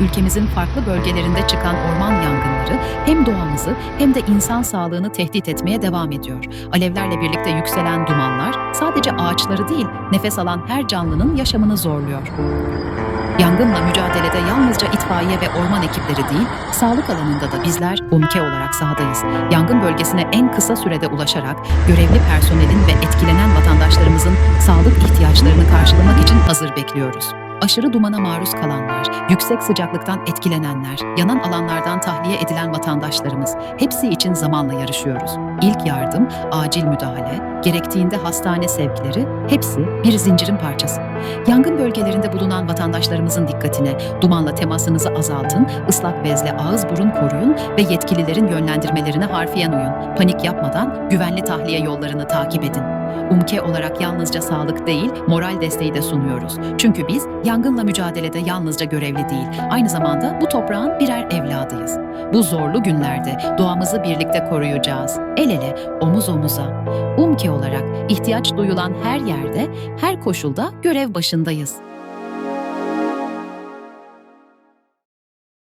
ülkemizin farklı bölgelerinde çıkan orman yangınları hem doğamızı hem de insan sağlığını tehdit etmeye devam ediyor. Alevlerle birlikte yükselen dumanlar sadece ağaçları değil, nefes alan her canlının yaşamını zorluyor. Yangınla mücadelede yalnızca itfaiye ve orman ekipleri değil, sağlık alanında da bizler UMKE olarak sahadayız. Yangın bölgesine en kısa sürede ulaşarak görevli personelin ve etkilenen vatandaşlarımızın sağlık ihtiyaçlarını karşılamak için hazır bekliyoruz. Aşırı dumana maruz kalanlar, yüksek sıcaklıktan etkilenenler, yanan alanlardan tahliye edilen vatandaşlarımız hepsi için zamanla yarışıyoruz. İlk yardım, acil müdahale, gerektiğinde hastane sevkleri hepsi bir zincirin parçası. Yangın bölgelerinde bulunan vatandaşlarımızın dikkatine dumanla temasınızı azaltın, ıslak bezle ağız burun koruyun ve yetkililerin yönlendirmelerine harfiyen uyun. Panik yapmadan güvenli tahliye yollarını takip edin. UMKE olarak yalnızca sağlık değil, moral desteği de sunuyoruz. Çünkü biz yangınla mücadelede yalnızca görevli değil, aynı zamanda bu toprağın birer evladıyız. Bu zorlu günlerde doğamızı birlikte koruyacağız. El ele, omuz omuza. UMKE olarak ihtiyaç duyulan her yerde, her koşulda görev başındayız.